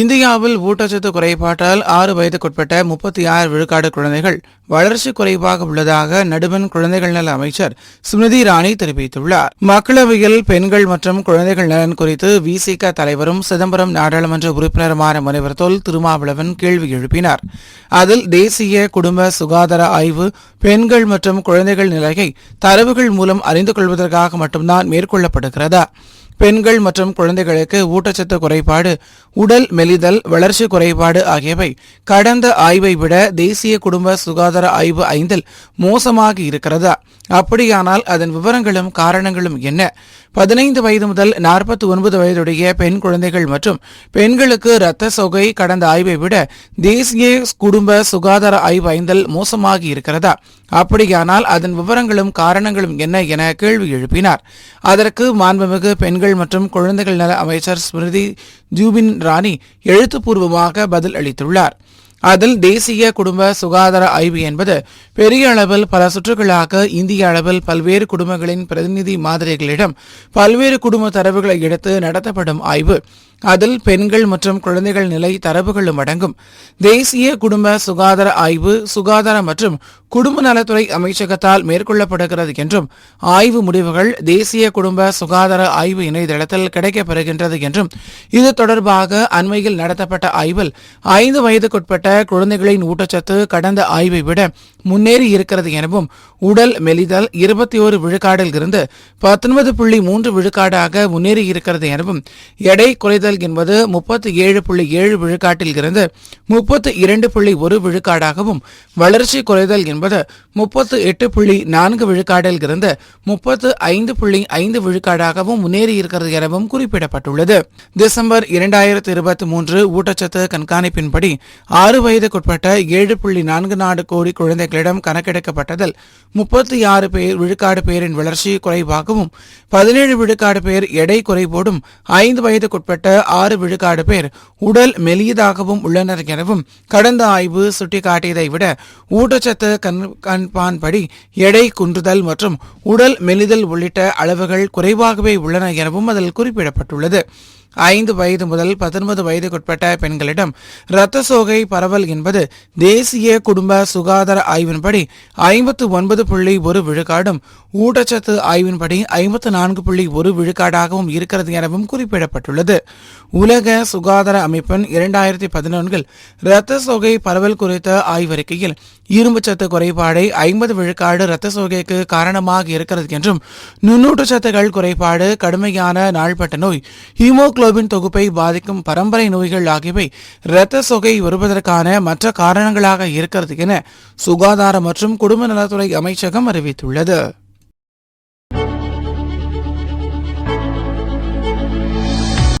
இந்தியாவில் ஊட்டச்சத்து குறைபாட்டால் ஆறு வயதுக்குட்பட்ட முப்பத்தி ஆறு விழுக்காடு குழந்தைகள் வளர்ச்சி குறைவாக உள்ளதாக நடுவன் குழந்தைகள் நல அமைச்சர் ஸ்மிருதி இரானி தெரிவித்துள்ளார். மக்களவையில் பெண்கள் மற்றும் குழந்தைகள் நலன் குறித்து விசிக தலைவரும் சிதம்பரம் நாடாளுமன்ற உறுப்பினருமான முனைவர் தொல் திருமாவளவன் கேள்வி எழுப்பினார். அதில் தேசிய குடும்ப சுகாதார ஆய்வு பெண்கள் மற்றும் குழந்தைகள் நிலையை தரவுகள் மூலம் அறிந்து கொள்வதற்காக மட்டும்தான் மேற்கொள்ளப்படுகிறதா? பெண்கள் மற்றும் குழந்தைகளுக்கு ஊட்டச்சத்து குறைபாடு உடல் மெலிதல் வளர்ச்சி குறைபாடு ஆகியவை கடந்த ஆய்வை விட தேசிய குடும்ப சுகாதார ஆய்வு ஐந்தில் மோசமாக இருக்கிறதா? அப்படியானால் அதன் விவரங்களும் காரணங்களும் என்ன? பதினைந்து வயது முதல் நாற்பத்தி ஒன்பது வயதுடைய பெண் குழந்தைகள் மற்றும் பெண்களுக்கு இரத்த சொகை கடந்த ஆய்வை விட தேசிய குடும்ப சுகாதார ஆய்வு மோசமாகி இருக்கிறதா? அப்படியானால் அதன் விவரங்களும் காரணங்களும் என்ன என கேள்வி எழுப்பினார். அதற்கு மாண்புமிகு பெண்கள் மற்றும் குழந்தைகள் நல அமைச்சர் ஸ்மிருதி ஜூபின் ராணி எழுத்துப்பூர்வமாக பதில் அளித்துள்ளார் அதில் தேசிய குடும்ப சுகாதார ஆய்வு என்பது பெரிய அளவில் பல சுற்றுகளாக இந்திய அளவில் பல்வேறு குடும்பங்களின் பிரதிநிதி மாதிரிகளிடம் பல்வேறு குடும்ப தரவுகளை எடுத்து நடத்தப்படும் ஆய்வு. அதில் பெண்கள் மற்றும் குழந்தைகள் நிலை தரவுகளும் அடங்கும். தேசிய குடும்ப சுகாதார ஆய்வு சுகாதார மற்றும் குடும்ப நலத்துறை அமைச்சகத்தால் மேற்கொள்ளப்படுகிறது என்றும் ஆய்வு முடிவுகள் தேசிய குடும்ப சுகாதார ஆய்வு இணையதளத்தில் கிடைக்கப்பெறுகின்றது என்றும் இது தொடர்பாக அண்மையில் நடத்தப்பட்ட ஆய்வில் ஐந்து வயதுக்குட்பட்ட குழந்தைகளின் ஊட்டச்சத்து கடந்த ஆய்வை விட முன்னேறி இருக்கிறது எனவும் உடல் மெலிதல் இருபத்தி ஒரு விழுக்காடில் இருந்து பத்தொன்பது புள்ளி மூன்று விழுக்காடாக முன்னேறி இருக்கிறது எனவும் எடை குறைதல் என்பது முப்பத்தி ஏழு புள்ளி ஏழு விழுக்காட்டில் இருந்து முப்பத்து இரண்டு புள்ளி ஒரு விழுக்காடாகவும் வளர்ச்சி குறைதல் என்பது முப்பத்து எட்டு புள்ளி நான்கு விழுக்காட்டில் இருந்து முப்பத்து ஐந்து புள்ளி ஐந்து விழுக்காடாகவும் முன்னேறியிருக்கிறது எனவும் குறிப்பிடப்பட்டுள்ளது. டிசம்பர் இரண்டாயிரத்தி இருபத்தி மூன்று ஊட்டச்சத்து கண்காணிப்பின்படி ஆறு வயதுக்குட்பட்ட ஏழு புள்ளி நான்கு நாடு கோடி குழந்தைகளிடம் கணக்கெடுக்கப்பட்டதில் முப்பத்தி ஆறு பேர் விழுக்காடு பேரின் வளர்ச்சி குறைவாகவும் பதினேழு விழுக்காடு பேர் எடை குறைவோடும் ஐந்து வயதுக்குட்பட்ட ஆறு விழுக்காடு பேர் உடல் மெலியதாகவும் உள்ளனர் எனவும் கடந்த ஆய்வு சுட்டிக்காட்டியதை விட ஊட்டச்சத்து கண்காண்பான்படி எடை குன்றுதல் மற்றும் உடல் மெலிதல் உள்ளிட்ட அளவுகள் குறைவாகவே உள்ளன எனவும் அதில் குறிப்பிடப்பட்டுள்ளது. ஐந்து வயது முதல் பத்தொன்பது வயதுக்குட்பட்ட பெண்களிடம் இரத்த சோகை பரவல் என்பது தேசிய குடும்ப சுகாதார ஆய்வின்படி ஐம்பத்து ஒன்பது புள்ளி ஒரு விழுக்காடும் ஊட்டச்சத்து ஆய்வின்படி ஐம்பத்து நான்கு புள்ளி ஒரு விழுக்காடாகவும் இருக்கிறது எனவும் குறிப்பிடப்பட்டுள்ளது. உலக சுகாதார அமைப்பின் இரண்டாயிரத்தி பதினொன்றில் இரத்த சோகை பரவல் குறித்த ஆய்வறிக்கையில் இரும்புச்சத்து குறைபாடை ஐம்பது விழுக்காடு இரத்த சோகைக்கு காரணமாக இருக்கிறது என்றும் நுண்ணூட்டச்சத்துகள் குறைபாடு கடுமையான நாள்பட்ட நோய் ஹீமோகுளோபின் தொகுப்பை பாதிக்கும் பரம்பரை நோய்கள் ஆகியவை இரத்த சொகை வருவதற்கான மற்ற காரணங்களாக இருக்கிறது என சுகாதார மற்றும் குடும்ப நலத்துறை அமைச்சகம் அறிவித்துள்ளது.